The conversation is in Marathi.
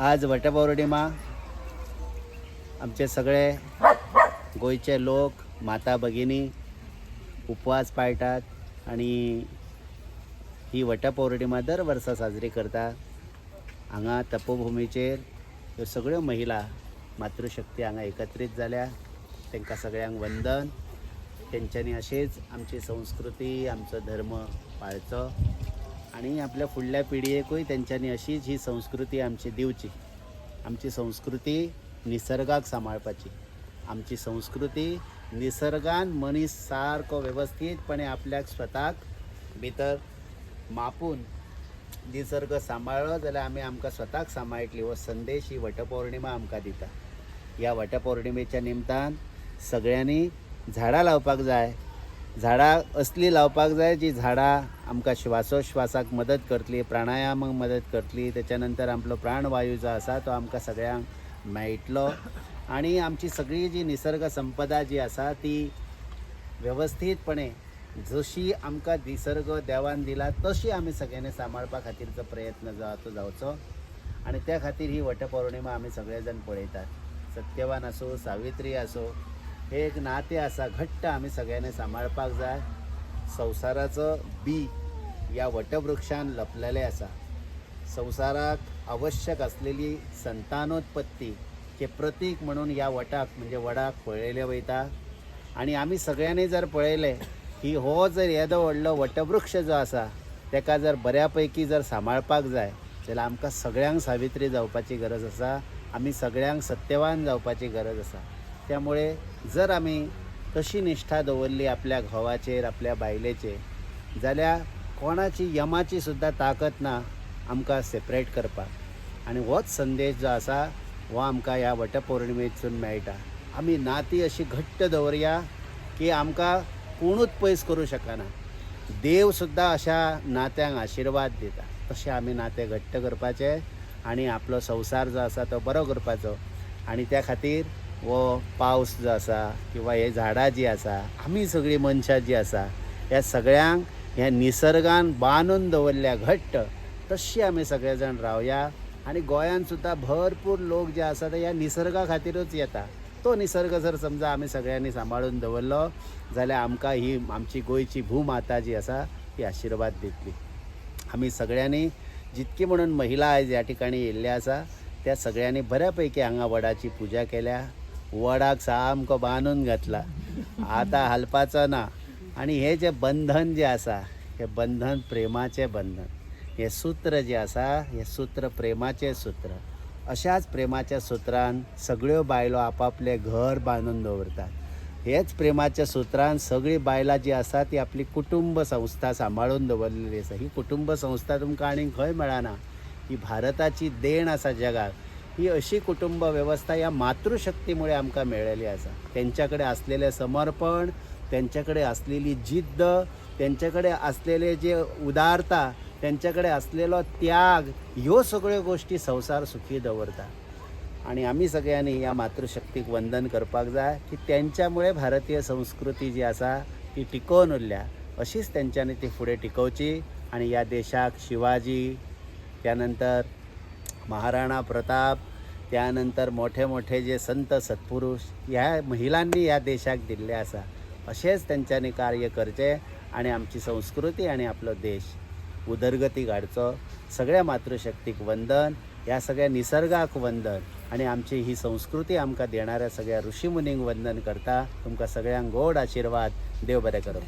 आज वटपौर्णिमा. आमचे सगळे गोयचे लोक माता भगिनी उपवास पाळटात आणि ही वटपौर्णिमा दर वर्सा साजरी करतात. हांगा तपोभुमीचेर ह्यो सगळ्यो महिला मातृशक्ती हांगा एकत्रीत जाल्या. तांकां सगळ्यांक वंदन. तेंच्यांनी अशीच आमची संस्कृती आमचो धर्म पाळचो. आणि आपल्या फुडल्या पिडयेकूय तेंच्यांनी अशीच ही संस्कृती आमची दिवची आमची संस्कृती निसर्गाक सांबाळपाची आमची संस्कृती निसर्गान मनीस सारको वेवस्थीतपणे आपल्याक स्वताक भितर मापून निसर्ग सांबाळ्ळो जाल्यार आमी आमकां स्वताक सांबाळटली हो संदेश ही वटपौर्णिमा आमकां दिता. ह्या वटपौर्णिमेच्या निमतान सगळ्यांनी झाडां लावपाक जाय झाडां असली लावपाक जाय जी झाडां आमकां श्वासोश्वासाक मदत करतली प्राणायामाक मदत करतली त्याच्या नंतर आपलो प्राणवायू जो आसा तो आमकां सगळ्यांक मेळटलो. आणि आमची सगळी जी निसर्ग संपदा जी आसा ती वेवस्थीतपणे जशी आमकां निसर्ग देवान दिला तशी आमी सगळ्यांनी सांबाळपा खातीरचो प्रयत्न जो तो जावचो. आणि त्या खातीर ही वटपौर्णिमा आमी सगळे जाण पळयतात. सत्यवान आसूं सावित्री आसूं हे एक नातें आसा घट्ट आमी सगळ्यांनी सांबाळपाक जाय. संवसाराचो बी या वटवृक्षान लपलेलें आसा संवसाराक आवश्यक असलेली संतानोत्पत्ती हे प्रतीक म्हणून या वटाक म्हणजे वडाक पळयले वयता. आणि आमी सगळ्यांनी जर पळयलें की हो जर येदो व्हडलो वटवृक्ष जो आसा तेका जर बऱ्या पैकी जर सांबाळपाक जाय जाल्यार आमकां सगळ्यांक सावित्री जावपाची गरज आसा आमी सगळ्यांक सत्यवान जावपाची गरज आसा त्यामुळे जर आमी तशी निश्ठा दवरली आपल्या घोवाचेर आपल्या बायलेचेर जाल्यार कोणाची यमाची सुद्दां ताकद ना आमकां सेपरेट करपाक. आनी होच संदेश जो आसा हो आमकां ह्या वटपौर्णिमेतसून मेळटा. आमी नाती अशी घट्ट दवरया की आमकां कोणूच पयस करूं शकना. देव सुद्दां अशा नात्यांक आशिर्वाद दिता. तशें आमी नातें घट्ट करपाचें आनी आपलो संवसार जो आसा तो बरो करपाचो. आनी त्या खातीर वो पावस जो आसा किंवा हे झाडां जीं आसा आमी सगळीं मनशां जीं आसा ह्या सगळ्यांक ह्या निसर्गान बांदून दवरल्या घट्ट तशी आमी सगळे जाण रावया. आनी गोंयांत सुद्दां भरपूर लोक जे आसा ते ह्या निसर्गा खातीरूच येता. तो निसर्ग जर समजा आमी सगळ्यांनी सांबाळून दवरलो जाल्यार आमकां ही आमची गोंयची भूमाता जी आसा ती आशिर्वाद दितली. आमी सगळ्यांनी जितकी म्हणून महिला आयज ह्या ठिकाणी येयल्ल्या आसा त्या सगळ्यांनी बऱ्या पैकी हांगा वडाची पुजा केल्या. वडाक सामको बांदून घातला. आतां हालपाचो ना. आनी हे जे बंधन जे आसा हे बंधन प्रेमाचें बंधन. हे सूत्र जे आसा हे सूत्र प्रेमाचें सूत्र. अशाच प्रेमाच्या सुत्रान सगळ्यो बायलो आपापले घर बांदून दवरतात. हेच प्रेमाच्या सुत्रान सगळी बायलां जी आसा ती आपली कुटुंब संस्था सांबाळून दवरलेली आसा ही कुटुंब संस्था तुमकां आनीक खंय मेळना? ही भारताची देण आसा जगाक ही अशी कुटुंब वेवस्था ह्या मातृशक्तीमुळे आमकां मेळ्ळेली आसा. त्यांच्याकडे असलेले समर्पण त्यांच्याकडे असलेली जिद्द त्यांच्याकडे असलेले जे उदारता त्यांच्याकडे असलेलो त्याग ह्यो सगळ्यो गोश्टी संवसार सुखी दवरता. आणि आमी सगळ्यांनी ह्या मातृशक्तीक वंदन करपाक जाय की त्यांच्यामुळे भारतीय संस्कृती जी आसा ती टिकोवन उरल्या. अशीच त्यांच्यानी ती फुडें टिकोवची आणि ह्या देशाक शिवाजी त्यानंतर महाराणा प्रताप त्यानंतर मोठे मोठे जे संत सत्पुरुष ह्या महिलांनी ह्या देशाक दिल्ले आसा अशेंच तेंच्यांनी कार्य करचें आणि आमची संस्कृती आणि आपलो देश उदरगती हाडचो सगळ्या मातृशक्तीक वंदन ह्या सगळ्या निसर्गाक वंदन आणि आमची ही संस्कृती आमकां देणाऱ्या सगळ्या ऋषीमुनींक वंदन करता. तुमकां सगळ्यांक गोड आशिर्वाद. देव बरें करो.